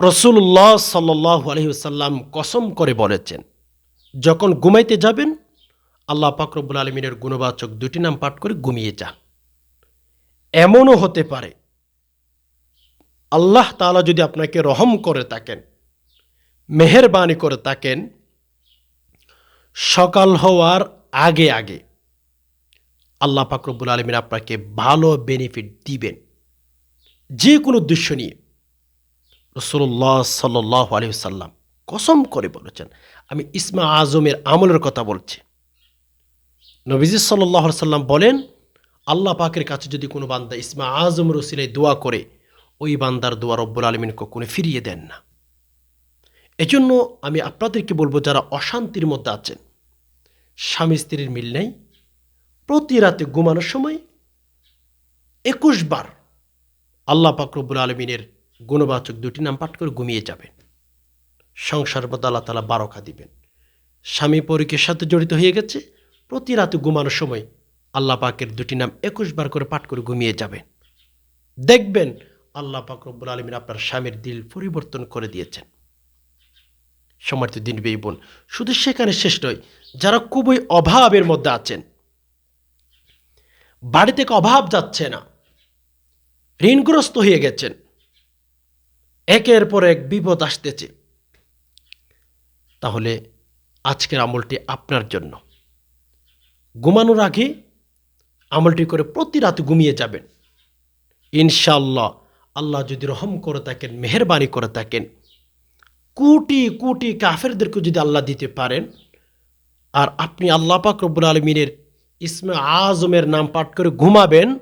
রসুল্লাহ সাল্লাহ আলহিসাল্লাম কসম করে বলেছেন, যখন ঘুমাইতে যাবেন, আল্লাহ পাকরবুল আলমিনের গুণবাচক দুটি নাম পাঠ করে ঘুমিয়ে যান। এমনও হতে পারে, আল্লাহ তাআলা যদি আপনাকে রহম করে থাকেন, মেহেরবানি করে থাকেন, সকাল হওয়ার আগে আগে আল্লাহ পাকরবুল আলমিন আপনাকে ভালো বেনিফিট দিবেন। যে কোনো দৃশ্য নিয়ে। রসুল্লাহ সাল্লাহ আলী সাল্লাম কসম করে বলেছেন, আমি ইসমা আজমের আমলের কথা বলছি। নবীজি সাল্লাহ সাল্লাম বলেন, আল্লাহ পাকের কাছে যদি কোনো বান্দা ইসমা আজম রসিলাই দোয়া করে, ওই বান্দার দোয়া রব্বুল আলমিন কখনো ফিরিয়ে দেন না। এজন্য আমি আপনাদেরকে বলব, যারা অশান্তির মধ্যে আছেন, স্বামী স্ত্রীর মিল নেই, প্রতি রাতে ঘুমানোর সময় একুশ বার আল্লাহ পাকরবুল আলমিনের গুণবাচক দুটি নাম পাঠ করে ঘুমিয়ে যাবেন। সংসার আল্লাহ তালা বারকা দিবেন। স্বামী পরীক্ষের সাথে জড়িত হয়ে গেছে। প্রতি রাতে ঘুমানোর সময় আল্লাহ পাকের দুটি নাম একুশ বার করে পাঠ করে ঘুমিয়ে যাবেন। দেখবেন আল্লাহ পাক রব্বুল আলমিন আপনার স্বামীর দিল পরিবর্তন করে দিয়েছেন। সমর্থ দিন বেই বোন, শুধু সেখানে শেষ নয়, যারা খুবই অভাবের মধ্যে আছেন, বাড়ি থেকে অভাব যাচ্ছে না, ঋণগ্রস্ত হয়ে গেছেন একের পর এক বিপদ আসতেছে। তাহলে আজকের আমলটি আপনার জন্য। ঘুমানোর আগে আমলটি করে প্রতি রাতে ঘুমিয়ে যাবেন। ইনশাল্লাহ আল্লাহ যদি রহম করে থাকেন, মেহরবানি করে থাকেন, কোটি কোটি কাফেরদেরকে যদি আল্লাহ দিতে পারেন, আর আপনি আল্লাহ পাক রব্বুল আলমিনের ইসমে আজমের নাম পাঠ করে ঘুমাবেন,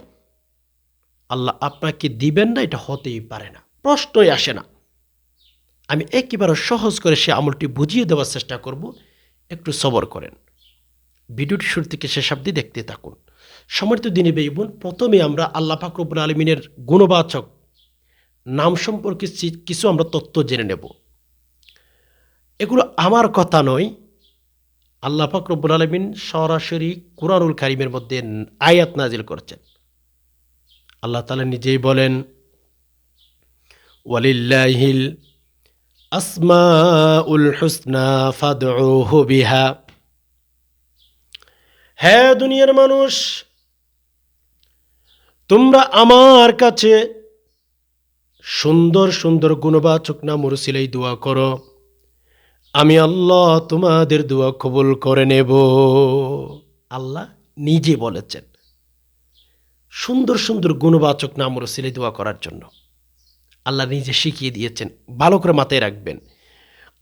আল্লাহ আপনাকে দিবেন না, এটা হতেই পারে না। প্রশ্নই আসে না। আমি একেবারে সহজ করে সে আমলটি বুঝিয়ে দেওয়ার চেষ্টা করব। একটু সবর করেন। ভিডিওটি শুরু থেকে শেষ অব্দি দেখতে থাকুন। সমর্থ দিনে বেইবুন প্রথমে আমরা আল্লাহ ফাকরবুল আলমিনের গুণবাচক নাম সম্পর্কে কিছু আমরা তথ্য জেনে নেব। এগুলো আমার কথা নয়। আল্লাহ ফাকরবুল আলমিন সরাসরি কুরআনুল কারিমের মধ্যে আয়াত নাজিল করছেন। আল্লাহ তালা নিজেই বলেন ওয়ালিল্লাহিল আসমাউল হুসনা ফাদউহু বিহা। হে দুনিয়ার মানুষ, তোমরা আমার কাছে সুন্দর সুন্দর গুণবাচক নাম মুরসিলাই দোয়া করো। আমি আল্লাহ তোমাদের দোয়া কবুল করে নেব। আল্লাহ নিজে বলেছেন, সুন্দর সুন্দর গুণবাচক নাম রসিলে দোয়া করার জন্য। আল্লাহ নিজে শিখিয়ে দিয়েছেন, ভালো করে মাথায় রাখবেন।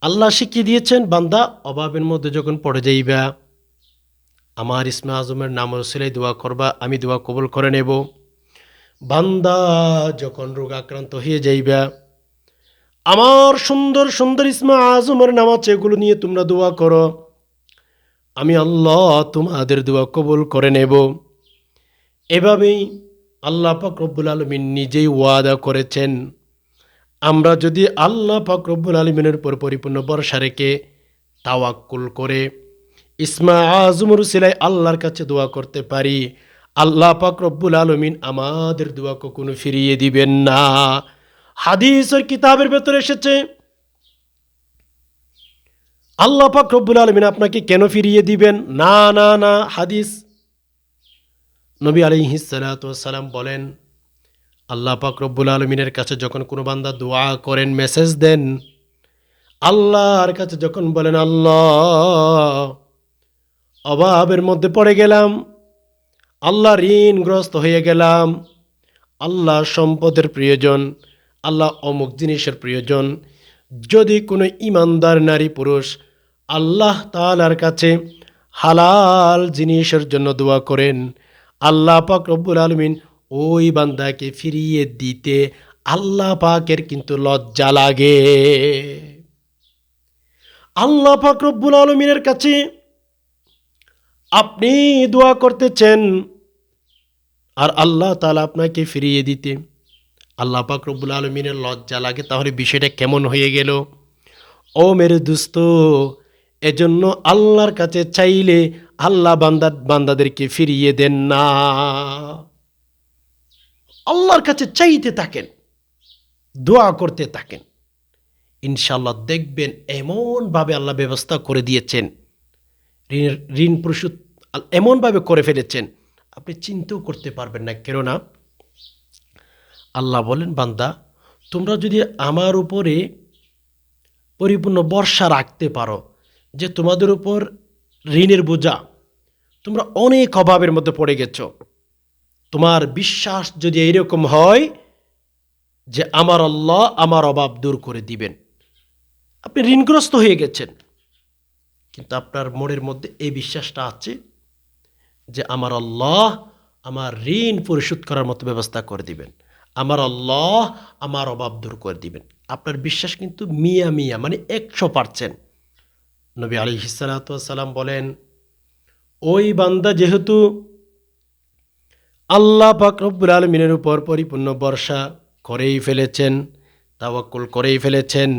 আল্লাহ শিখিয়ে দিয়েছেন, বান্দা, অভাবের মধ্যে যখন পড়ে যাইবা, আমার ইসমা আজমের নাম রসিলে দোয়া করবা, আমি দোয়া কবুল করে নেব। বান্দা, যখন রোগ আক্রান্ত হয়ে যাইবা, আমার সুন্দর সুন্দর ইসমা আজমের নাম আছে, এগুলো নিয়ে তোমরা দোয়া করো। আমি আল্লাহ তোমাদের দোয়া কবুল করে নেব। এভাবেই আল্লাহ পাক রব্বুল আলমিন নিজেই ওয়াদা করেছেন। আমরা যদি আল্লাহ পাক রব্বুল আলমিনের উপর পরিপূর্ণ ভরসা রেখে তাওয়াক্কুল করে ইসমা আজমুর সিলাই আল্লাহর কাছে দোয়া করতে পারি, আল্লাহ রব্বুল আলমিন আমাদের দোয়া কখনো ফিরিয়ে দিবেন না। হাদিসের কিতাবের ভেতরে এসেছে, আল্লাহ রব্বুল আলমিন আপনাকে কেন ফিরিয়ে দিবেন? না না না, হাদিস। নবী আলিহিসালাম বলেন আল্লাহ পাক রব্বুল আলমিনের কাছে যখন কোনো বান্দা দোয়া করেন মেসেজ দেন, আল্লাহর কাছে যখন বলেন, আল্লাহ, অভাবের মধ্যে পড়ে গেলাম, আল্লাহ ঋণগ্রস্ত হয়ে গেলাম, আল্লাহ সম্পদের প্রয়োজন, আল্লাহ অমুক জিনিসের প্রয়োজন, যদি কোনো ইমানদার নারী পুরুষ আল্লাহ তালার কাছে হালাল জিনিসের জন্য দোয়া করেন, আল্লাহ পাক রব্বুল আলমিন ওই বান্দাকে ফিরিয়ে দিতে আল্লাহ পাকের কিন্তু লজ্জা লাগে। আল্লাহ পাক রব্বুল আলমিনের কাছে আপনি দোয়া করতেছেন আর আল্লাহ তালা আপনাকে ফিরিয়ে দিতে। আল্লাহ পাক রব্বুল আলমিনের লজ্জা লাগে, তাহলে বিষয়টা কেমন হয়ে গেল? ও মেরে দুস্ত, এজন্য আল্লাহর কাছে চাইলে আল্লাহ বান্দা বান্দাদেরকে ফিরিয়ে দেন না। আল্লাহর কাছে চাইতে থাকেন, দোয়া করতে থাকেন। ইনশাল্লাহ দেখবেন এমনভাবে আল্লাহ ব্যবস্থা করে দিয়েছেন, ঋণের, ঋণ পরিশোধ এমনভাবে করে ফেলেছেন, আপনি চিন্তাও করতে পারবেন না। কেননা আল্লাহ বলেন, বান্দা, তোমরা যদি আমার উপরে পরিপূর্ণ বর্ষা রাখতে পারো যে তোমাদের উপর ঋণের বোঝা, তোমরা অনেক অভাবের মধ্যে পড়ে গেছো। তোমার বিশ্বাস যদি এইরকম হয় যে আমার আল্লাহ আমার অভাব দূর করে দিবেন। আপনি ঋণগ্রস্ত হয়ে গেছেন। কিন্তু আপনার মনের মধ্যে এই বিশ্বাসটা আছে যে আমার আল্লাহ আমার ঋণ পরিশোধ করার মতো ব্যবস্থা করে দিবেন। আমার আল্লাহ আমার অভাব দূর করে দিবেন। আপনার বিশ্বাস কিন্তু মিয়া মিয়া মানে একশো পারসেন্ট। নবী আলী হিসালাতাম বলেন, ওই বান্দা যেহেতু আল্লাহ পাকরব্বুল আলমিনের উপর পরিপূর্ণ বর্ষা করেই ফেলেছেন, তাওয়াক্কুল করেই ফেলেছেন।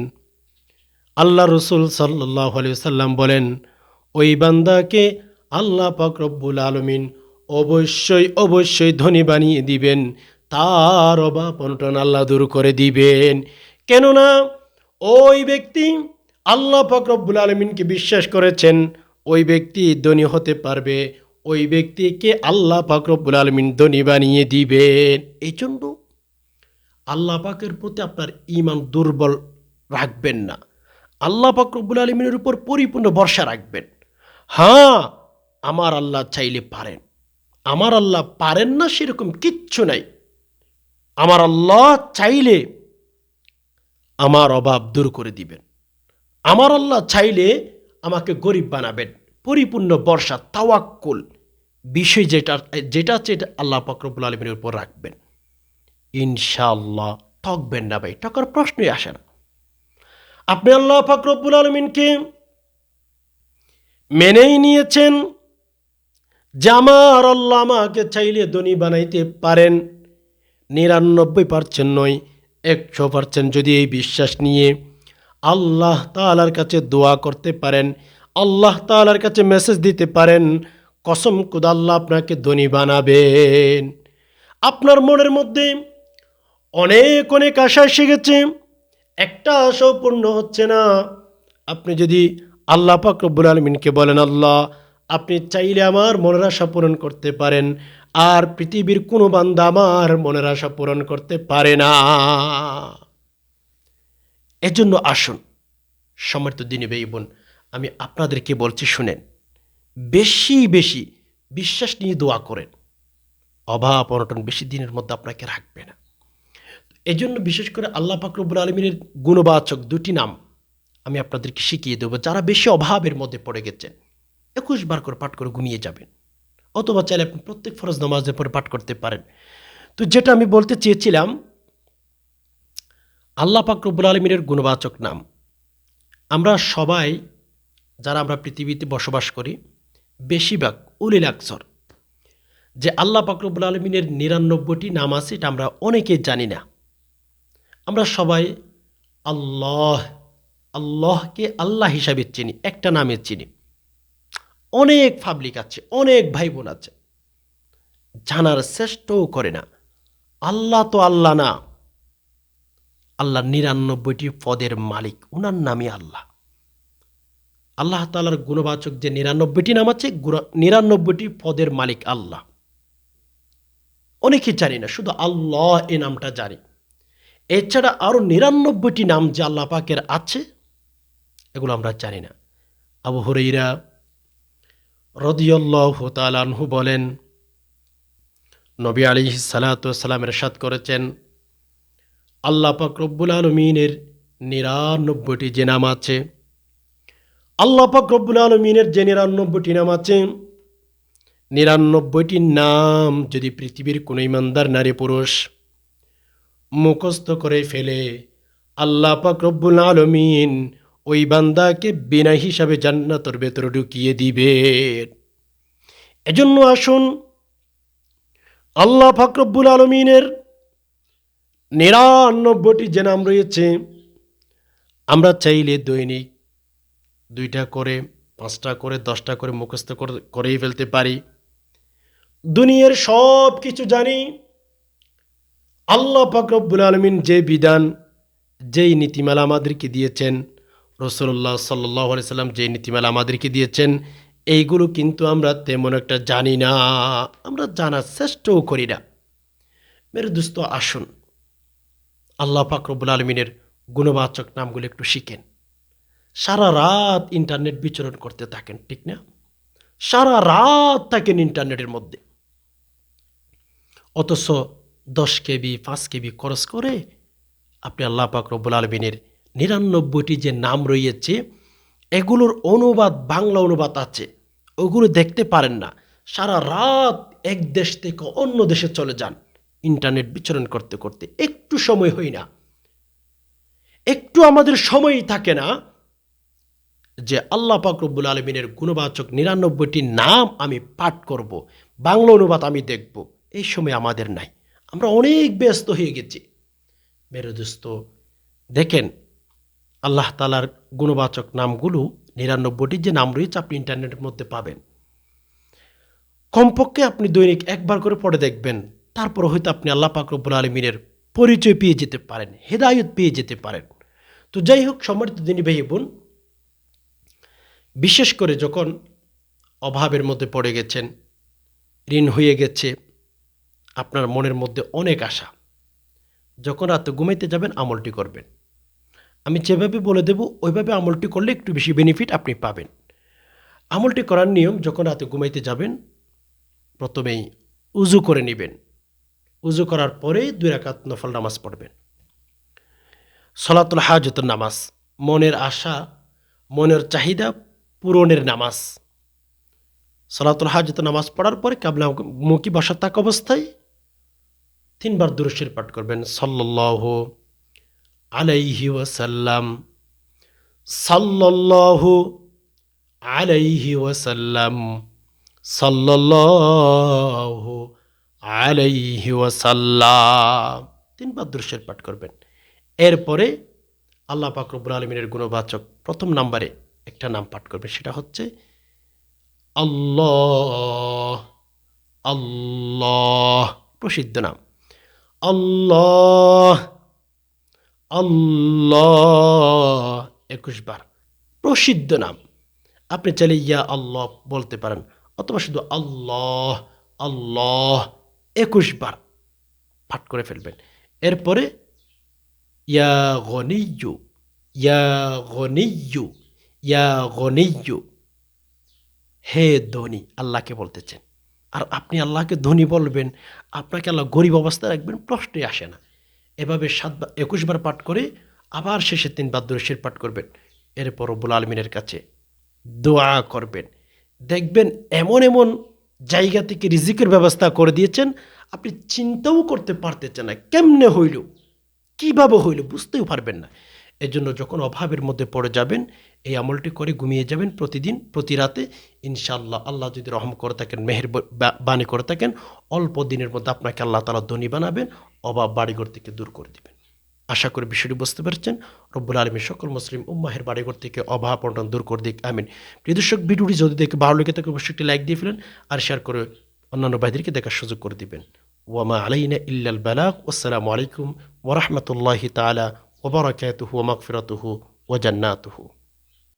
আল্লাহ রসুল সাল্লাহ সাল্লাম বলেন, ওই বান্দাকে আল্লাহ পাক রব্বুল আলমিন অবশ্যই অবশ্যই ধনী বানিয়ে দিবেন। তার অভাব অনটন আল্লাহ দূর করে দিবেন। কেননা ওই ব্যক্তি আল্লাহ পাক রব্বুল আলমিনকে বিশ্বাস করেছেন, ওই ব্যক্তি ধনী হতে পারবে ওই ব্যক্তিকে আল্লাহ পাক রব্বুল আলমিন ধনী বানিয়ে দিবেন। এই জন্য আল্লাহ পাকের প্রতি আপনার ইমান দুর্বল রাখবেন না। আল্লাহ পাক রব্বুল আলমিনের উপর পরিপূর্ণ ভরসা রাখবেন। হ্যাঁ আমার আল্লাহ চাইলে পারেন। আমার আল্লাহ পারেন না সেরকম কিচ্ছু নাই। আমার আল্লাহ চাইলে আমার অভাব দূর করে দিবেন। আমার আল্লাহ চাইলে আমাকে গরিব বানাবেন। পরিপূর্ণ বর্ষা তাওয়াক্কুল। বিষয় যেটা যেটা আছে এটা আল্লাহ পাকরবুল আলমিনের উপর রাখবেন। ইনশাআল্লাহ ঠকবেন না ভাই, ঠকার প্রশ্নই আসে না। আপনি আল্লাহ ফাকরবুল আলমিনকে মেনেই নিয়েছেন যে আল্লাহ আমাকে চাইলে ধনী বানাইতে পারেন, নিরানব্বই পার্সেন্ট নয়, একশো পার্সেন্ট যদি এই বিশ্বাস নিয়ে আল্লাহ তালার কাছে দোয়া করতে পারেন, আল্লাহ তালার কাছে মেসেজ দিতে পারেন কসম কুদ আল্লাহ আপনাকে ধনী বানাবেন। আপনার মনের মধ্যে অনেক অনেক আশা এসে গেছে। একটা আশাও পূর্ণ হচ্ছে না। আপনি যদি আল্লাহ পাক রব্বুল আলমিনকে বলেন, আল্লাহ, আপনি চাইলে আমার মনের আশা পূরণ করতে পারেন, আর পৃথিবীর কোনো বান্দা আমার মনের আশা পূরণ করতে পারে না। এজন্য আসুন, সমর্থ দিনী ভাই বোন, আমি আপনাদেরকে বলছি, শুনেন। বেশি বেশি বিশ্বাস নিয়ে দোয়া করেন। অভাব অনটন বেশি দিনের মধ্যে আপনাকে রাখবে না। এই জন্য বিশেষ করে আল্লাহ ফাকরবুল আলমিনের গুণবাচক দুটি নাম আমি আপনাদেরকে শিখিয়ে দেবো। যারা বেশি অভাবের মধ্যে পড়ে গেছেন একুশ বার করে পাঠ করে ঘুমিয়ে যাবেন। অথবা চাইলে আপনি প্রত্যেক ফরজ নামাজের পরে পাঠ করতে পারেন। তো যেটা আমি বলতে চেয়েছিলাম, আল্লাহ ফাকরবুল আলমিনের গুণবাচক নাম। আমরা সবাই, যারা আমরা পৃথিবীতে বসবাস করি বেশিরভাগ উলিল আকসর। যে আল্লাহ ফাকরবুল আলমিনের নিরানব্বইটি নাম আছে, এটা আমরা অনেকে জানি না। আমরা সবাই আল্লাহ, আল্লাহকে আল্লাহ হিসাবে চিনি, একটা নামে চিনি। অনেক পাবলিক আছে, অনেক ভাই বোন আছে, জানার চেষ্টাও করে না। আল্লাহ তো আল্লাহ না। আল্লাহ নিরানব্বইটি পদের মালিক, উনার নামই আল্লাহ। আল্লাহ তালার গুণবাচক যে নিরানব্বইটি নাম আছে নিরানব্বইটি পদের মালিক আল্লাহ। অনেকে জানি না, শুধু আল্লাহ এ নামটা জানি। এছাড়া আরও নিরানব্বইটি নাম যে আল্লাহ পাকের আছে, এগুলো আমরা জানি না। আবু হরেইরা রদিয়াল্লাহ তালানহু বলেন, নবী আলী সালাতামের সাদ করেছেন, আল্লাহ পাক রব্বুল আলমিনের নিরানব্বইটি যে নাম আছে আল্লাহ পাক রব্বুল আলমিনের যে নিরানব্বইটি নাম আছে, নিরানব্বইটি নাম যদি পৃথিবীর কোনো ইমানদার নারী পুরুষ মুখস্থ করে ফেলে, আল্লাহ পাক রব্বুল আলমিন ওই বান্দাকে বিনা হিসাবে জান্নাতর ভেতরে ঢুকিয়ে দিবে। এজন্য আসুন, আল্লাহ ফাকরব্বুল আলমিনের নিরানব্বইটি যে নাম রয়েছে, আমরা চাইলে দৈনিক দুইটা করে, পাঁচটা করে, দশটা করে, মুখস্থ করেই ফেলতে পারি। দুনিয়ার সব কিছু জানি। আল্লাহ ফাকরব্বুল আলমিন যে বিধান, যেই নীতিমালা আমাদেরকে দিয়েছেন রসুল্লাহ সাল্লাহ সাল্লাম যেই নীতিমালা আমাদেরকে দিয়েছেন, এইগুলো কিন্তু আমরা তেমন একটা জানি না, আমরা জানার চেষ্টাও করি না। মেরে দুস্ত, আসুন। আল্লাহ ফাকরবুল আলমিনের গুণবাচক নামগুলো একটু শিখেন। সারা রাত ইন্টারনেট বিচরণ করতে থাকেন, ঠিক না? সারা রাত থাকেন ইন্টারনেটের মধ্যে। অথচ দশ কেবি, পাঁচ কেবি খরচ করে আপনি আল্লাহ পাক রব্বুল আলমিনের নিরানব্বইটি যে নাম রয়েছে, এগুলোর অনুবাদ, বাংলা অনুবাদ আছে। ওগুলো দেখতে পারেন না। সারা রাত এক দেশ থেকে অন্য দেশে চলে যান ইন্টারনেট বিচরণ করতে করতে। একটু সময় হই না। একটু আমাদের সময়ই থাকে না। যে আল্লাহ পাক রব্বুল আলমিনের গুণবাচক নিরানব্বইটি নাম আমি পাঠ করব, বাংলা অনুবাদ আমি দেখব, এই সময় আমাদের নাই। আমরা অনেক ব্যস্ত হয়ে গেছি। মেরে দোস্ত দেখেন, আল্লাহ তালার গুণবাচক নামগুলো, নিরানব্বইটি যে নাম রয়েছে আপনি ইন্টারনেটের মধ্যে পাবেন। কমপক্ষে আপনি দৈনিক একবার করে পড়ে দেখবেন, তারপর হয়তো আপনি আল্লাহ পাক রব্বুল আলমিনের পরিচয় পেয়ে যেতে পারেন, হেদায়ত পেয়ে যেতে পারেন। তো যাই হোক, সম্মানিত দিনী ভাই বোন বিশেষ করে যখন অভাবের মধ্যে পড়ে গেছেন, ঋণ হয়ে গেছে, আপনার মনের মধ্যে অনেক আশা। যখন রাতে ঘুমাইতে যাবেন, আমলটি করবেন। আমি যেভাবে বলে দেব, ওইভাবে আমলটি করলে একটু বেশি বেনিফিট আপনি পাবেন। আমলটি করার নিয়ম, যখন রাতে ঘুমাইতে যাবেন, প্রথমেই উজু করে নেবেন। উজু করার পরে দুই রাকাত নফল নামাজ পড়বেন। সলাতুল হাজতুর নামাজ, মনের আশা, মনের চাহিদা পূরণের নামাজ। সলাতুল হাজত নামাজ পড়ার পরে কাবলা মুখী বসা থাকা অবস্থায় তিনবার দুরুশের পাঠ করবেন। সাল্লাহ আলাইহি ওয়াসাল্লাম। সাল্লাহ আলাইহি ওয়াসাল্লাম। সাল্লাহ আলাইহি ওয়াসাল্লাম। তিনবার দুরুশের পাঠ করবেন। এরপরে আল্লাহ পাকরবুল আলমিনের গুণবাচক প্রথম নাম্বারে একটা নাম পাঠ করবে, সেটা হচ্ছে, আল্লাহ আল্লাহ, প্রসিদ্ধ নাম। আল্লাহ আল্লাহ, একুশ বার, প্রসিদ্ধ নাম। আপনি চাইলে ইয়া আল্লাহ বলতে পারেন, অথবা শুধু আল্লাহ আল্লাহ, একুশ বার পাঠ করে ফেলবেন। এরপরে, ইয়া গনিয়ু ইয়া গনিয়ু ইয়া গনিয়ু হে ধনী, আল্লাহকে বলতেছেন। আর আপনি আল্লাহকে ধনী বলবেন, আপনাকে আল্লাহ গরিব অবস্থায় রাখবেন, প্রশ্নই আসে না। এভাবে সাতবার একুশবার পাঠ করে আবার শেষে তিনবার দর্শের পাঠ করবেন। এরপর রব্বুল আলমিনের কাছে দোয়া করবেন। দেখবেন এমন এমন জায়গা থেকে রিজিকের ব্যবস্থা করে দিয়েছেন, আপনি চিন্তাও করতে পারতেছেন না। কেমনে হইল? কীভাবে হইল? বুঝতেও পারবেন না। এজন্য যখন অভাবের মধ্যে পড়ে যাবেন, এই আমলটি করে ঘুমিয়ে যাবেন প্রতিদিন প্রতি রাতে ইনশাআল্লাহ। আল্লাহ যদি রহম করে থাকেন, মেহের বাণী করে থাকেন, অল্প দিনের মধ্যে আপনাকে আল্লাহ তালা ধনী বানাবেন, অভাব বাড়িঘর থেকে দূর করে দিবেন। আশা করি বিষয়টি বুঝতে পারছেন। রব্বুল আলমী সকল মুসলিম উম্মাহের বাড়িঘর থেকে অভাব অনটন দূর করে দিক, আমিন। প্রিয় দর্শক, ভিডিওটি যদি দেখে ভালো লেগে থাকে, অবশ্যই একটি লাইক দিয়ে ফেলেন আর শেয়ার করে অন্যান্য ভাইদেরকে দেখার সুযোগ করে দিবেন। ওয়ামা আলাইনা ইল্লাল বালাক আসসালামু আলাইকুম ওরহমতুল্লাহি তালা وبركاته ومغفرته وجناته.